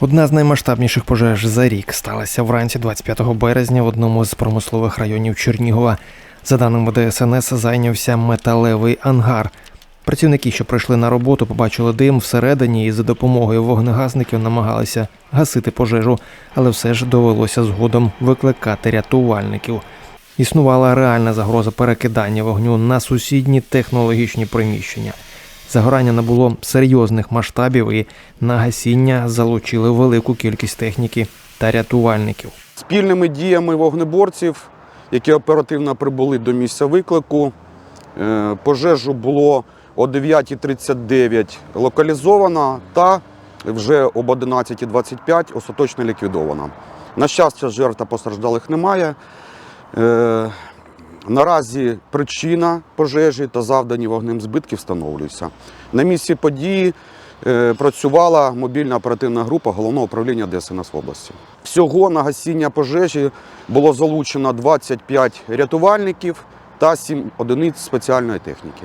Одна з наймасштабніших пожеж за рік сталася вранці 25 березня в одному з промислових районів Чернігова. За даними ДСНС, зайнявся металевий ангар. Працівники, що прийшли на роботу, побачили дим всередині і за допомогою вогнегасників намагалися гасити пожежу, але все ж довелося згодом викликати рятувальників. Існувала реальна загроза перекидання вогню на сусідні технологічні приміщення. Загорання набуло серйозних масштабів і на гасіння залучили велику кількість техніки та рятувальників. Спільними діями вогнеборців, які оперативно прибули до місця виклику, е, пожежу було о 9.39 локалізовано та вже об 11.25 остаточно ліквідовано. На щастя, жертв постраждалих немає. Наразі причина пожежі та завдані вогнем збитки встановлюються. На місці події е, працювала мобільна оперативна група головного управління ДСНС в області. Всього на гасіння пожежі було залучено 25 рятувальників та 7 одиниць спеціальної техніки.